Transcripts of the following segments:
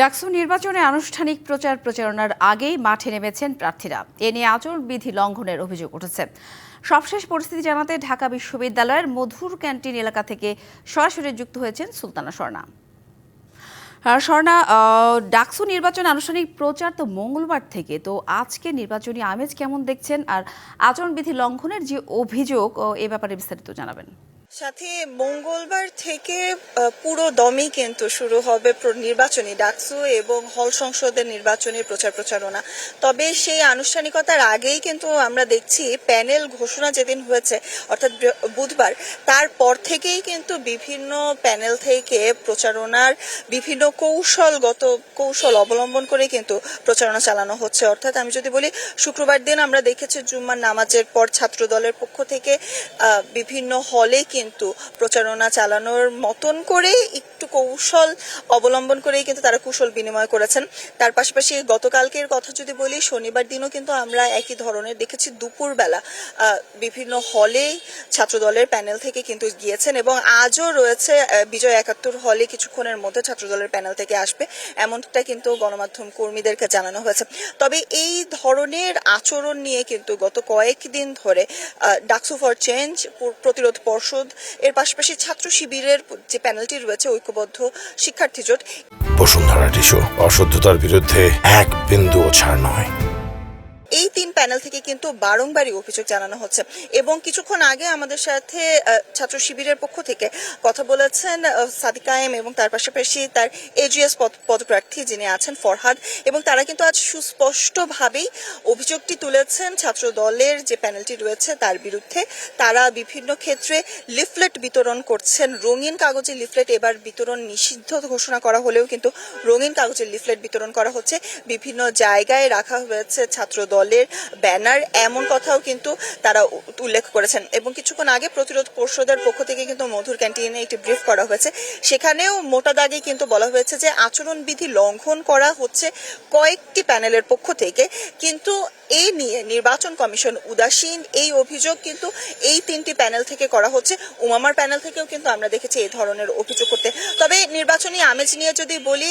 ডাকসু নির্বাচনে আনুষ্ঠানিক প্রচার প্রচারণার আগেই মাঠে নেমেছেন প্রার্থীরা। এ নিয়ে আচরণবিধি লঙ্ঘনের অভিযোগ উঠেছে। সবশেষ পরিস্থিতি জানাতে ঢাকা বিশ্ববিদ্যালয়ের মধুর ক্যান্টিন এলাকা থেকে সরাসরি যুক্ত হয়েছেন সুলতানা স্বর্ণা। স্বর্ণা ডাকসু নির্বাচন আনুষ্ঠানিক প্রচার তো মঙ্গলবার থেকে। তো আজকে নির্বাচনী আমেজ কেমন দেখছেন? আর আচরণবিধি লঙ্ঘনের যে অভিযোগ এ ব্যাপারে বিস্তারিত জানাবেন। সাথে মঙ্গলবার থেকে পুরো দমই কিন্তু শুরু হবে নির্বাচনী ডাকসু এবং হল সংসদের নির্বাচনের প্রচার প্রচারণা। তবে সেই আনুষ্ঠানিকতার আগেই কিন্তু আমরা দেখছি প্যানেল ঘোষণা যেদিন হয়েছে, অর্থাৎ বুধবার, তারপর থেকেই কিন্তু বিভিন্ন প্যানেল থেকে প্রচারণার বিভিন্ন কৌশলগত, কৌশল অবলম্বন করে কিন্তু প্রচারণা চালানো হচ্ছে। অর্থাৎ আমি যদি বলি, শুক্রবার দিন আমরা দেখেছি জুম্মার নামাজের পর ছাত্র দলের পক্ষ থেকে বিভিন্ন হলে কিন্তু প্রচারণা চালানোর মতন করে একটু কৌশল অবলম্বন করেই কিন্তু তারা কুশল বিনিময় করেছেন। তার পাশাপাশি গতকালকের কথা যদি বলি, শনিবার দিনও কিন্তু আমরা একই ধরনের দেখেছি। দুপুরবেলা বিভিন্ন হলে ছাত্র দলের প্যানেল থেকে কিন্তু গিয়েছেন এবং আজও রয়েছে বিজয় একাত্তর হলে কিছুক্ষণের মধ্যে ছাত্র দলের প্যানেল থেকে আসবে। এমনটা কিন্তু গণমাধ্যম কর্মীদেরকে জানানো হয়েছে। তবে এই ধরনের আচরণ নিয়ে কিন্তু গত কয়েকদিন ধরে ডাকসু ফর চেঞ্জ, প্রতিরোধ পর্ষদ এর পাশাপাশি ছাত্র শিবিরের যে প্যানেলটি রয়েছে, ঐক্যবদ্ধ শিক্ষার্থী জোট, বসুন্ধরা টিস্যু, অশুদ্ধতার বিরুদ্ধে এক বিন্দুও ছাড় নয়। এই তিন প্যানেল থেকে কিন্তু বারংবারই অভিযোগ জানানো হচ্ছে। এবং কিছুক্ষণ আগে আমাদের সাথে ছাত্র শিবিরের পক্ষ থেকে কথা বলেছেন আহ, সাদিক কায়েম এবং তার পাশাপাশি তার এজিএস পদপ্রার্থী যিনি আছেন ফরহাদ। এবং তারা কিন্তু আজ সুস্পষ্টভাবেই অভিযোগটি তুলেছেন ছাত্র দলের যে প্যানেলটি রয়েছে তার বিরুদ্ধে। তারা বিভিন্ন ক্ষেত্রে লিফলেট বিতরণ করছেন। রঙিন কাগজে লিফলেট এবার বিতরণ নিষিদ্ধ ঘোষণা করা হলেও কিন্তু রঙিন কাগজের লিফলেট বিতরণ করা হচ্ছে। বিভিন্ন জায়গায় রাখা হয়েছে ছাত্র দলের ব্যানার, এমন কথাও কিন্তু তারা উল্লেখ করেছেন। এবং কিছুক্ষণ আগে প্রতিরোধ পর্ষদের পক্ষ থেকে কিন্তু মধুর ক্যান্টিনে একটি ব্রিফ করা হয়েছে। সেখানেও মোটা দাগে কিন্তু বলা হয়েছে যে, আচরণবিধি লঙ্ঘন করা হচ্ছে কয়েকটি প্যানেলের পক্ষ থেকে। কিন্তু এই নিয়ে নির্বাচন কমিশন উদাসীন। এই অভিযোগ কিন্তু এই তিনটি প্যানেল থেকে করা হচ্ছে। উমামার প্যানেল থেকেও কিন্তু আমরা দেখেছি এই ধরনের অভিযোগ করতে। তবে নির্বাচনী আমেজ নিয়ে যদি বলি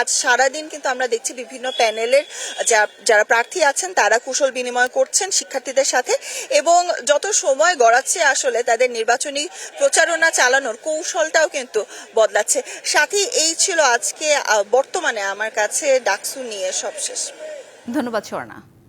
আজ সারাদিন কিন্তু আমরা দেখছি বিভিন্ন প্যানেলের যারা প্রার্থী আছেন, তারা কুশল বিনিময় করছেন শিক্ষার্থীদের সাথে এবং যত সময় গড়াচ্ছে আসলে তাদের নির্বাচনী প্রচারণা চালানোর কৌশলটাও কিন্তু বদলাচ্ছে। সাথে, এই ছিল আজকে বর্তমানে আমার কাছে ডাকসু নিয়ে সবশেষ। ধন্যবাদ, স্বর্ণা।